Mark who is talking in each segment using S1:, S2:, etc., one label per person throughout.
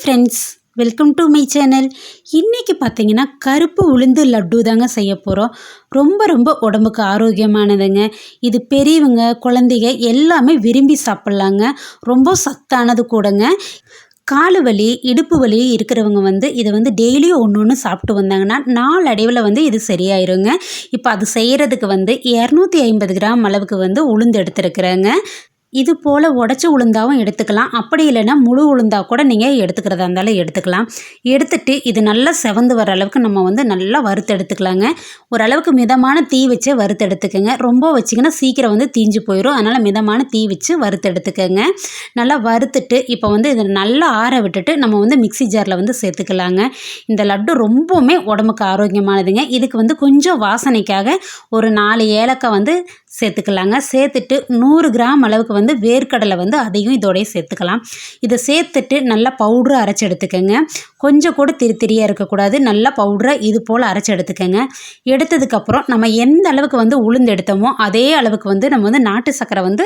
S1: Friends welcome to my channel இன்றைக்கி பார்த்தீங்கன்னா கருப்பு உளுந்து லட்டு தாங்க செய்ய போகிறோம் ரொம்ப ரொம்ப உடம்புக்கு ஆரோக்கியமானதுங்க. இது பெரியவங்க குழந்தைங்க எல்லாமே விரும்பி சாப்பிட்லாங்க. ரொம்ப சத்தானது கூடங்க. காலு வலி இடுப்பு வலி இருக்கிறவங்க வந்து இதை வந்து டெய்லியும் ஒன்று ஒன்று சாப்பிட்டு வந்தாங்கன்னா நாளடைவில் அடைவில் வந்து இது சரியாயிருங்க. இப்போ அது செய்கிறதுக்கு வந்து இரநூத்தி ஐம்பது கிராம் அளவுக்கு வந்து உளுந்து எடுத்துருக்குறேங்க. இது போல் உடச்சி உளுந்தாவும் எடுத்துக்கலாம். அப்படி இல்லைன்னா முழு உளுந்தா கூட நீங்கள் எடுத்துக்கிறதா இருந்தாலும் எடுத்துக்கலாம். எடுத்துட்டு இது நல்லா செவந்து வர அளவுக்கு நம்ம வந்து நல்லா வறுத்து எடுத்துக்கலாங்க. ஓரளவுக்கு மிதமான தீ வச்சு வறுத்து எடுத்துக்கோங்க. ரொம்ப வச்சிங்கன்னா சீக்கிரம் வந்து தீஞ்சு போயிடும் அதனால் மிதமான தீ வச்சு வறுத்து எடுத்துக்கோங்க. நல்லா வறுத்துட்டு இப்போ வந்து இதை நல்லா ஆற விட்டுட்டு நம்ம வந்து மிக்சி ஜாரில் வந்து சேர்த்துக்கலாங்க. இந்த லட்டு ரொம்பவுமே உடம்புக்கு ஆரோக்கியமானதுங்க. இதுக்கு வந்து கொஞ்சம் வாசனைக்காக ஒரு நாலு ஏலக்காய் வந்து சேர்த்துக்கலாங்க. சேர்த்துட்டு நூறு கிராம் அளவுக்கு வந்து வேர்க்கடலை வந்து அதையும் இதோடய சேர்த்துக்கலாம். இதை சேர்த்துட்டு நல்லா பவுட்ரு அரைச்சி எடுத்துக்கோங்க. கொஞ்சம் கூட திரி திரியாக இருக்கக்கூடாது. நல்லா பவுட்ரை இது போல் அரைச்சி எடுத்துக்கோங்க. எடுத்ததுக்கப்புறம் நம்ம எந்த அளவுக்கு வந்து உளுந்து எடுத்தோமோ அதே அளவுக்கு வந்து நம்ம வந்து நாட்டு சர்க்கரை வந்து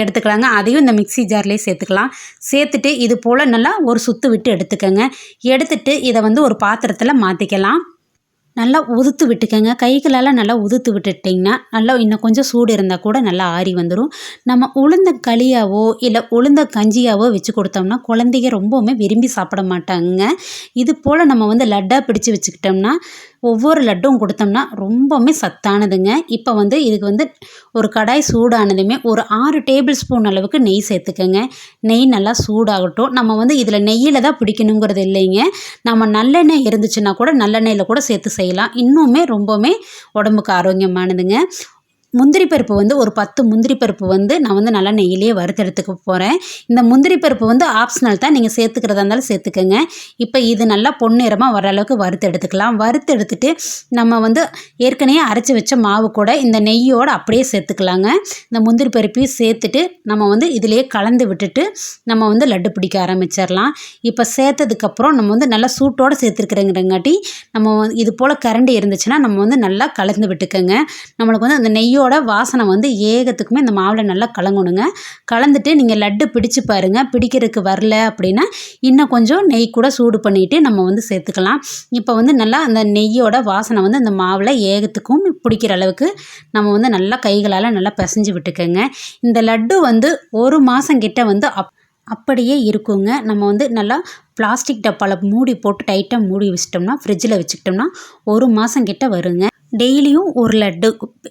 S1: எடுத்துக்கலாங்க. அதையும் இந்த மிக்சி ஜார்லேயே சேர்த்துக்கலாம். சேர்த்துட்டு இது போல் நல்லா ஒரு சுற்று விட்டு எடுத்துக்கோங்க. எடுத்துட்டு இதை வந்து ஒரு பாத்திரத்தில் மாற்றிக்கலாம் நல்லா உதுத்து விட்டுக்கோங்க. கைகளால் நல்லா உதுத்து விட்டுட்டிங்கன்னா நல்லா இன்னும் கொஞ்சம் சூடு இருந்தால் கூட நல்லா ஆறி வந்துடும் நம்ம உளுந்த களியாவோ இல்லை உளுந்த கஞ்சியாவோ வச்சு கொடுத்தோம்னா குழந்தைங்க ரொம்பவுமே விரும்பி சாப்பிட மாட்டாங்க. இது போல் நம்ம வந்து லட்டாக பிடிச்சி வச்சுக்கிட்டோம்னா ஒவ்வொரு லட்டும் கொடுத்தோம்னா ரொம்பவுமே சத்தானதுங்க. இப்போ வந்து இதுக்கு வந்து ஒரு கடாய் சூடானதுமே ஒரு ஆறு டேபிள் ஸ்பூன் அளவுக்கு நெய் சேர்த்துக்கோங்க. நெய் நல்லா சூடாகட்டும். நம்ம வந்து இதில் நெய்யில் தான் பிடிக்கணுங்கிறது இல்லைங்க. நம்ம நல்லெண்ணெய் இருந்துச்சுன்னா கூட நல்லெண்ணெயில் கூட சேர்த்து செய்யலாம். இன்னுமே ரொம்பவுமே உடம்புக்கு ஆரோக்கியமானதுங்க. முந்திரி பருப்பு வந்து ஒரு பத்து முந்திரி பருப்பு வந்து நான் வந்து நல்லா நெய்யிலேயே வறுத்தெடுத்துக்க போகிறேன் இந்த முந்திரி பருப்பு வந்து ஆப்ஷனல் தான். நீங்கள் சேர்த்துக்கிறதா இருந்தாலும் சேர்த்துக்கோங்க. இப்போ இது நல்லா பொன்னிறமாக வர அளவுக்கு வறுத்து எடுத்துக்கலாம் வறுத்து எடுத்துட்டு நம்ம வந்து ஏற்கனவே அரைச்சி வச்ச மாவு கூட இந்த நெய்யோடு அப்படியே சேர்த்துக்கலாங்க. இந்த முந்திரி பருப்பையும் சேர்த்துட்டு நம்ம வந்து இதிலேயே கலந்து விட்டுட்டு நம்ம வந்து லட்டு பிடிக்க ஆரம்பிச்சிடலாம். இப்போ சேர்த்ததுக்கப்புறம் நம்ம வந்து நல்லா சூட்டோடு சேர்த்துருக்குறங்கிறங்காட்டி நம்ம இது போல் கரண்டி இருந்துச்சுன்னா நம்ம வந்து நல்லா கலந்து விட்டுக்கோங்க. நம்மளுக்கு வந்து அந்த நெய்யோ நெய்யோட வாசனை வந்து ஏகத்துக்குமே இந்த மாவில் நல்லா கலங்கணுங்க. கலந்துட்டு நீங்கள் லட்டு பிடிச்சு பாருங்கள் பிடிக்கிறதுக்கு வரல அப்படின்னா இன்னும் கொஞ்சம் நெய் கூட சூடு பண்ணிவிட்டு நம்ம வந்து சேர்த்துக்கலாம். இப்போ வந்து நல்லா அந்த நெய்யோட வாசனை வந்து அந்த மாவில் ஏகத்துக்கும் பிடிக்கிற அளவுக்கு நம்ம வந்து நல்லா கைகளால் நல்லா பிசைஞ்சு விட்டுக்கோங்க. இந்த லட்டு வந்து ஒரு மாதம் கிட்ட வந்து அப் அப்படியே இருக்குங்க. நம்ம வந்து நல்லா பிளாஸ்டிக் டப்பாவில் மூடி போட்டு டைட்டாக மூடி வச்சிட்டோம்னா ஃப்ரிட்ஜில் வச்சுக்கிட்டோம்னா ஒரு மாதம் கிட்ட வருங்க. டெய்லியும் ஒரு லட்டு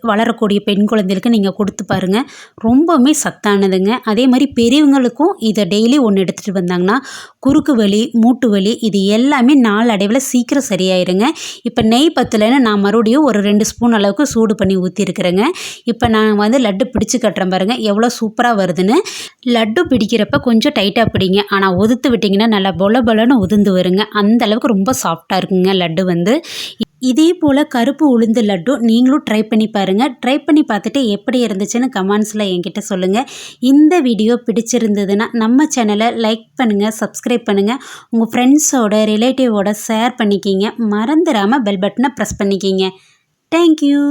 S1: வளரக்கூடிய பெண் குழந்தைகளுக்கு நீங்கள் கொடுத்து பாருங்கள் ரொம்பவுமே சத்தானதுங்க. அதே மாதிரி பெரியவங்களுக்கும் இதை டெய்லி ஒன்று எடுத்துகிட்டு வந்தாங்கன்னா குறுக்கு வலி மூட்டு வலி இது எல்லாமே நாளடைவில் சீக்கிரம் சரியாயிருங்க. இப்போ நெய் பத்தலைன்னு நான் மறுபடியும் ஒரு ரெண்டு ஸ்பூன் அளவுக்கு சூடு பண்ணி ஊற்றிருக்கிறேங்க இப்போ நான் வந்து லட்டு பிடிச்சி கட்டுறேன் பாருங்கள் எவ்வளோ சூப்பராக வருதுன்னு. லட்டு பிடிக்கிறப்ப கொஞ்சம் டைட்டாக பிடிங்க. ஆனால் ஒதுத்து விட்டிங்கன்னா நல்லா பொல பொலன்னு உதிர்ந்து வருங்க. அந்த அளவுக்கு ரொம்ப சாஃப்டாக இருக்குங்க லட்டு வந்து. இதே போல் கருப்பு உளுந்து லட்டு நீங்களும் ட்ரை பண்ணி பாருங்கள் ட்ரை பண்ணி பார்த்துட்டு எப்படி இருந்துச்சுன்னு கமெண்ட்ஸில் என்கிட்ட சொல்லுங்கள் இந்த வீடியோ பிடிச்சிருந்ததுன்னா நம்ம சேனலை லைக் பண்ணுங்கள் சப்ஸ்கிரைப் பண்ணுங்கள் உங்கள் ஃப்ரெண்ட்ஸோட ரிலேட்டிவோட ஷேர் பண்ணிக்கிங்க. மறந்துடாமல் பெல் பட்டனை ப்ரெஸ் பண்ணிக்கிங்க. தேங்க்யூ